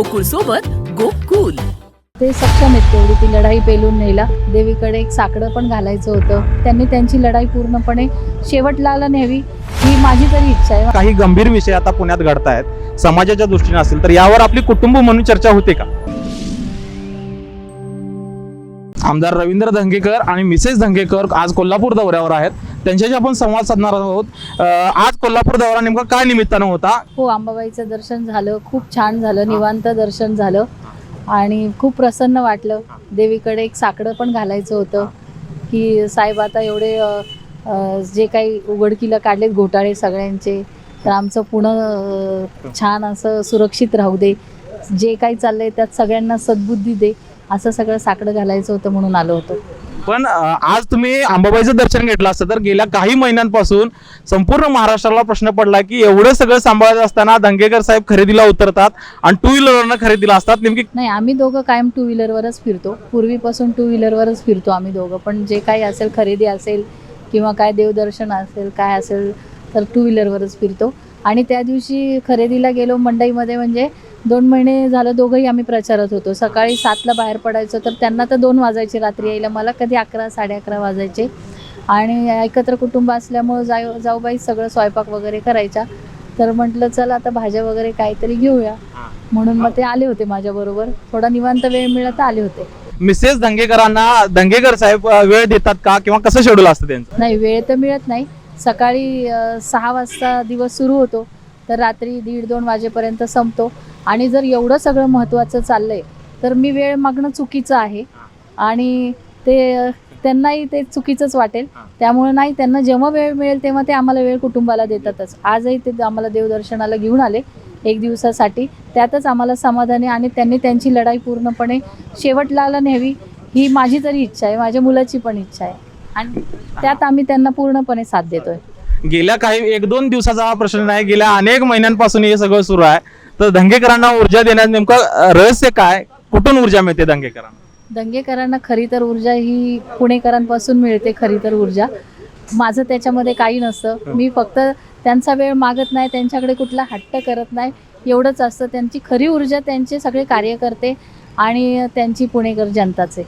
गोकुळ सोबत गोकुल. ते सक्षम आहेत तेवढी. ती लढाई पेलून नेला. देवीकडे एक साकडं पण घालायचं होतं. त्यांनी त्यांची लढाई पूर्णपणे शेवटला न्यावी ही माझी तरी इच्छा आहे. काही गंभीर विषय आता पुण्यात घडतायत. समाजाच्या दृष्टीने असेल तर यावर आपली कुटुंब म्हणून चर्चा होते का? आमदार रवींद्र धंगेकर आणि मिसेस धंगेकर आज कोल्हापूर दौऱ्यावर आहेत. त्यांच्याशी आपण संवाद साधणार आहोत. आज कोल्हापूर दौरा नेमका काय निमित्तानं होता? हो अंबाबाईचं दर्शन झालं. खूप छान झालं. निवांत दर्शन झालं. आणि खूप प्रसन्न वाटलं. देवीकडे एक साकडं पण घालायचं होतं. की साहेब आता एवढे जे काही उघडकीला काढलेत घोटाळे सगळ्यांचे तर आमचं पुणं छान असं सुरक्षित राहू दे. जे काही चाललंय त्यात सगळ्यांना सद्बुद्धी दे. असं सगळं साकडं घालायचं होतं म्हणून आलो होतो. पण आज तुम्ही अंबाबाईचं दर्शन घेतलं असतं तर गेल्या काही महिन्यांपासून संपूर्ण महाराष्ट्राला प्रश्न पडला की एवढं सगळं सांभाळत असताना दंगेकर साहेब खरेदीला उतरतात आणि टू व्हीलरवरनं खरेदीला असतात. नेमकी नाही आम्ही दोघं कायम टू व्हीलरवरच फिरतो. पूर्वीपासून टू व्हीलरवरच फिरतो आम्ही दोघं. पण जे काही असेल खरेदी असेल किंवा काय देवदर्शन असेल काय असेल तर टू व्हीलरवरच फिरतो. आणि त्या दिवशी खरेदीला गेलो मंडईमध्ये म्हणजे दोन महिने झालं दोघंही आम्ही प्रचारात होतो. सकाळी सातला बाहेर पडायचो तर त्यांना तर दोन वाजायचे रात्री यायला. मला कधी अकरा साडे अकरा वाजायचे. आणि एकत्र कुटुंब असल्यामुळं जाऊ जाऊबाई सगळं स्वयंपाक वगैरे करायच्या. तर म्हटलं चल आता भाज्या वगैरे काहीतरी घेऊया. म्हणून मग ते आले होते माझ्याबरोबर थोडा निवांत वेळ मिळत आले होते. मिसेस धंगेकरांना धंगेकर साहेब वेळ देतात का? किंवा कसं शेड्यूल असतं त्यांचं? नाही वेळ तर मिळत नाही. सकाळी सहा वाजता दिवस सुरू होतो. तर रात्री दीड दोन वाजेपर्यंत संपतो. आणि जर एवढं सगळं महत्त्वाचं चाललंय तर मी वेळ मागणं चुकीचं आहे. आणि ते त्यांनाही ते चुकीचंच वाटेल. त्यामुळे नाही त्यांना जेव्हा वेळ मिळेल तेव्हा ते आम्हाला वेळ कुटुंबाला देतातच. आजही ते आम्हाला देवदर्शनाला घेऊन आले एक दिवसासाठी. त्यातच आम्हाला समाधान आणि त्यांनी त्यांची लढाई पूर्णपणे शेवटला न्यावी ही माझी तरी इच्छा आहे. माझ्या मुलाची पण इच्छा आहे. आणि त्यात आम्ही त्यांना पूर्णपणे साथ देतोय. गेल्या काही एक दोन दिवसाचा हा प्रश्न नाही. गेल्या अनेक महिन्यांपासून हे सगळं सुरू आहे. तर धंगेकरांना ऊर्जा देण्यात नेमकं रहस्य काय? कुठून ऊर्जा मिळते धंगेकरांना दंगेकरांना खरी तर ऊर्जा ही पुणेकरांपासून मिळते खरी तर ऊर्जा. माझं त्याच्यामध्ये काही नसतं. मी फक्त त्यांचा वेळ मागत नाही त्यांच्याकडे कुठला हट्ट करत नाही. एवढंच असतं. त्यांची खरी ऊर्जा त्यांचे सगळे कार्यकर्ते आणि त्यांची पुणेकर जनताचे.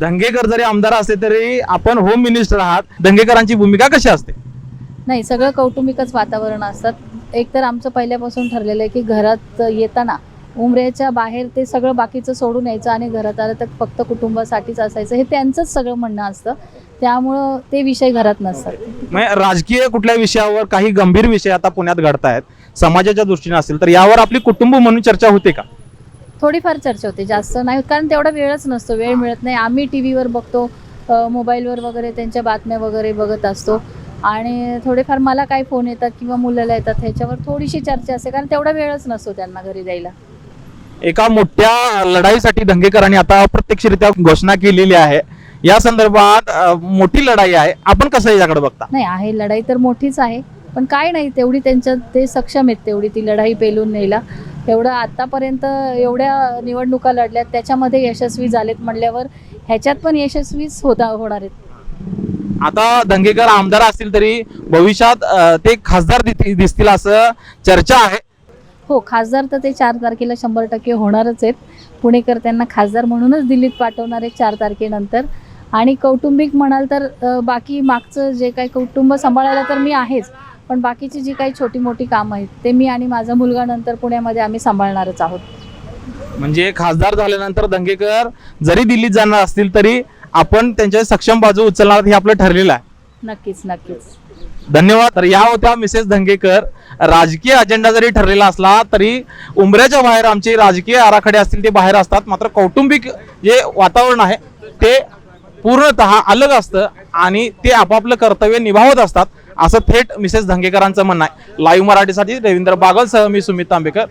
धंगेकर जरी आमदार असले तरी आपण होम मिनिस्टर आहात. धंगेकरांची भूमिका कशी असते? नाही सगळं कौटुंबिकच वातावरण असतात एकतर आमचं पहिल्यापासून ठरलेलं आहे की घरात येताना उमऱ्याच्या बाहेर ते सगळं बाकीचं सोडून यायचं आणि घरात आलं तर फक्त कुटुंबासाठीच असायचं. हे त्यांचंच सगळं म्हणणं असतं. त्यामुळं ते विषय घरात नसतात. म्हणजे राजकीय कुठल्या विषयावर काही गंभीर विषय आता पुण्यात घडतायत समाजाच्या दृष्टीने असेल तर यावर आपली कुटुंब म्हणून चर्चा होते का? थोडीफार चर्चा होते जास्त नाही कारण तेवढा वेळच नसतो वेळ मिळत नाही. आम्ही टी व्हीवर बघतो मोबाईलवर वगैरे त्यांच्या बातम्या वगैरे बघत असतो. आणि थोडेफार मला काय फोन येतात किंवा मुलाला येतात ह्याच्यावर थोडीशी चर्चा असते कारण तेवढा वेळच नसतो त्यांना घरी द्यायला एका मोठ्या लढाईसाठी धंगेकरांनी आता अप्रत्यक्षरित्या घोषणा केलेली आहे. या संदर्भात मोठी लढाई आहे. आपण कसं याच्याकडे बघता? नाही आहे लढाई तर मोठीच आहे. पण काय नाही तेवढी त्यांच्या ते सक्षम आहेत तेवढी ती लढाई पेलून न्यायला. एवढं आतापर्यंत एवढ्या निवडणुका लढल्यात त्याच्यामध्ये यशस्वी झालेत म्हणल्यावर ह्याच्यात पण यशस्वीच होता होणार आहेत. आता धंगेकर आमदार असतील तरी भविष्यात ते खासदार दिसतील असं चर्चा आहे. हो खासदार तर ते चार तारखेला शंभर टक्के होणारच आहेत. पुणेकर त्यांना खासदार म्हणूनच दिल्लीत पाठवणार आहेत चार तारखेनंतर. आणि कौटुंबिक म्हणाल तर बाकी मागचं जे काही कुटुंब सांभाळायला तर मी आहेच. पण बाकीची जी काही छोटी मोठी कामं आहेत ते मी आणि माझा मुलगा नंतर पुण्यामध्ये आम्ही सांभाळणारच आहोत. म्हणजे खासदार झाल्यानंतर दंगेकर जरी दिल्लीत जाणार असतील तरी आपण त्यांच्या सक्षम बाजू उचलणार हे आपलं ठरलेलं आहे. नक्कीच नक्कीच. धन्यवाद. तर या होत्या मिसेस धंगेकर. राजकीय अजेंडा जरी ठरलेला असला तरी उंबऱ्याच्या बाहेर आमचे राजकीय आराखडे असतील ते बाहेर असतात. मात्र कौटुंबिक जे वातावरण आहे ते पूर्णतः अलग असतं आणि ते आपापलं कर्तव्य निभावत असतात असं थेट मिसेस धंगेकरांचं म्हणणं आहे. लाईव्ह मराठीसाठी रवींद्र बागल सह मी सुमित तांबेकर.